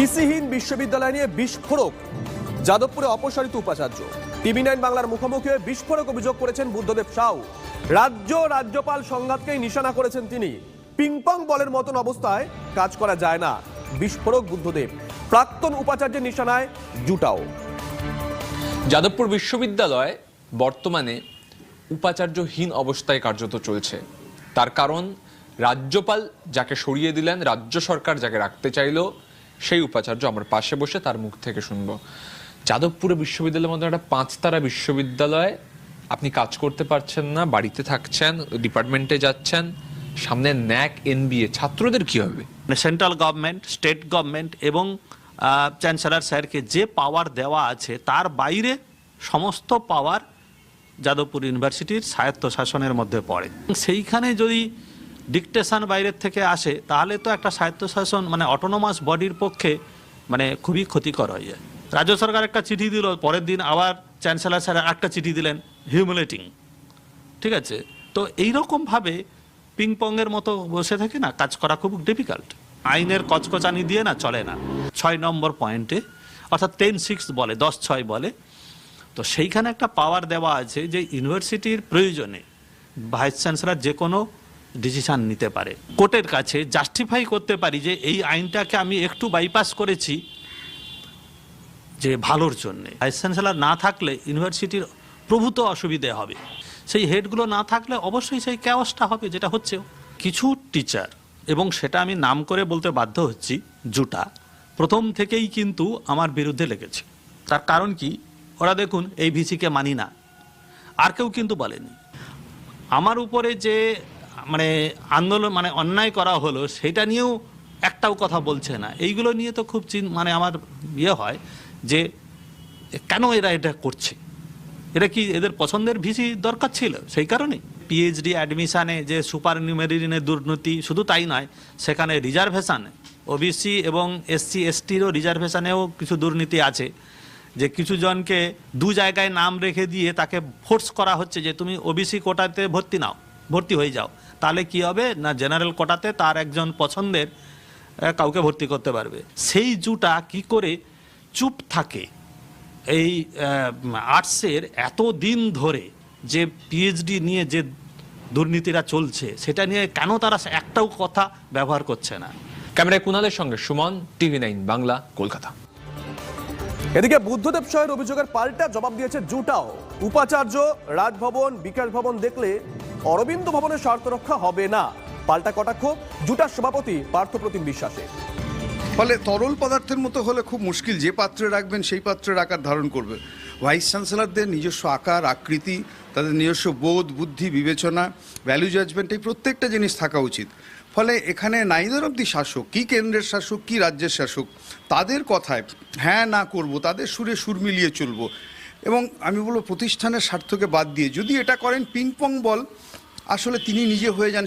ভিসিহীন বিশ্ববিদ্যালয় নিয়ে বিস্ফোরক। যাদবপুরে অপসারিত উপাচার্য। টিভি নাইন বাংলার মুখোমুখি হয়ে বিস্ফোরক অভিযোগ করেছেন বুদ্ধদেব সাউ। রাজ্য রাজ্যপাল সংঘাতকেই নিশানা করেছেন তিনি। পিংপং বলের মতন অবস্থায় কাজ করা যায় না। বিস্ফোরক বুদ্ধদেব। প্রাক্তন উপাচার্যের নিশানায় জুটাও। যাদবপুর বিশ্ববিদ্যালয় বর্তমানে উপাচার্যহীন অবস্থায় কার্যত চলছে। তার কারণ, রাজ্যপাল যাকে সরিয়ে দিলেন, রাজ্য সরকার যাকে রাখতে চাইলো সেই উপাচার্য আমার পাশে বসে তার মুখ থেকে শুনব। যাদবপুরে বিশ্ববিদ্যালয়ের মধ্যে একটা পাঁচতারা বিশ্ববিদ্যালয়, আপনি কাজ করতে পারছেন না, বাড়িতে থাকছেন, ডিপার্টমেন্টে যাচ্ছেন, সামনে ন্যাক, এনবিএ, ছাত্রদের কি হবে? মানে সেন্ট্রাল গভর্নমেন্ট, স্টেট গভর্নমেন্ট এবং চ্যান্সেলর স্যারকে যে পাওয়ার দেওয়া আছে, তার বাইরে সমস্ত পাওয়ার যাদবপুর ইউনিভার্সিটির স্বায়ত্ত শাসনের মধ্যে পড়ে। সেইখানে যদি ডিকটেশন বাইরের থেকে আসে, তাহলে তো একটা স্বায়ত্তশাসন মানে অটোনোমাস বডির পক্ষে মানে খুবই ক্ষতিকর হয়ে। যায় রাজ্য সরকার একটা চিঠি দিল, পরের দিন আবার চ্যান্সেলার স্যার একটা চিঠি দিলেন হিউমিলেটিং ঠিক আছে? তো এইরকমভাবে পিংপংয়ের মতো বসে থেকে না, কাজ করা খুব ডিফিকাল্ট আইনের কচকচানি দিয়ে না চলে না। ছয় নম্বর পয়েন্টে অর্থাৎ টেন সিক্স বলে, দশ ছয় বলে, তো সেইখানে একটা পাওয়ার দেওয়া আছে যে ইউনিভার্সিটির প্রয়োজনে ভাইস চ্যান্সেলার যে কোনো ডিসিশন নিতে পারে। কোর্টের কাছে জাস্টিফাই করতে পারি যে এই আইনটাকে আমি একটু বাইপাস করেছি যে ভালোর জন্যে। ভাইস চ্যান্সেলর না থাকলে ইউনিভার্সিটির প্রভূত অসুবিধে হবে। সেই হেডগুলো না থাকলে অবশ্যই সেই ক্যাওসটা হবে, যেটা হচ্ছে কিছু টিচার এবং সেটা আমি নাম করে বলতে বাধ্য হচ্ছি, জুটা। প্রথম থেকেই কিন্তু আমার বিরুদ্ধে লেগেছে। তার কারণ কি? ওরা দেখুন, এই ভিসিকে মানি না। আর কেউ কিন্তু বলেনি। আমার উপরে যে মানে আন্দোলন মানে অন্যায় করা হলো, সেটা নিয়েও একটাও কথা বলছে না। এইগুলো নিয়ে তো খুব চিন মানে আমার ইয়ে হয় যে, কেন এরা এটা করছে? এটা কি এদের পছন্দের ভিসি দরকার ছিল? সেই কারণে পিএইচডি অ্যাডমিশানে যে সুপার নিউমেরিনের দুর্নীতি, শুধু তাই নয়, সেখানে রিজার্ভেশন ওবিসি এবং এসসি এসটিরও রিজার্ভেশনেও কিছু দুর্নীতি আছে, যে কিছু জনকে দু জায়গায় নাম রেখে দিয়ে তাকে ফোর্স করা হচ্ছে যে, তুমি ওবিসি কোটাতে ভর্তি নাও। ভর্তি হয়ে যাও। তাহলে কি হবে? না জেনারেল কোটাতে তার একজন পছন্দের কাউকে ভর্তি করতে পারবে। সেই জুটা কি করে চুপ থাকে? এই আর্টসের এত দিন ধরে যে পিএইচডি নিয়ে যে দুর্নীতিরা চলছে সেটা নিয়ে কেন তারা একটাও কথা ব্যবহার করছে না? ক্যামেরায় কুনালের সঙ্গে সুমন টিভি নাইন বাংলা কলকাতা। এদিকে বুদ্ধদেব সয়ের অভিযোগের পাল্টা জবাব দিয়েছে জুটাও। উপাচার্য, রাজভবন, বিকাশ ভবন দেখলে অরবিন্দ ভবনের স্বার্থ রক্ষা হবে না। পাল্টা কটাক্ষ, জুটার সভাপতি পার্থপ্রতিম বিশ্বাসে ফলে তরল পদার্থের মতো হলে খুব মুশকিল। যে পাত্রে রাখবেন, সেই পাত্রের আকার ধারণ করবে। ভাইস চ্যান্সেলারদের নিজস্ব আকার, আকৃতি, তাদের নিজস্ব বোধ, বুদ্ধি, বিবেচনা ভ্যালু জাজমেন্ট এই প্রত্যেকটা জিনিস থাকা উচিত। ফলে এখানে নাইদার অব্দি শাসক, কী কেন্দ্রের শাসক, কী রাজ্যের শাসক, তাদের কথায় হ্যাঁ না করব, তাদের সুরে সুর মিলিয়ে চলবো। এবং আমি বলব প্রতিষ্ঠানের স্বার্থকে বাদ দিয়ে যদি এটা করেন পিং পং বল আসলে তিনি নিজে হয়ে যান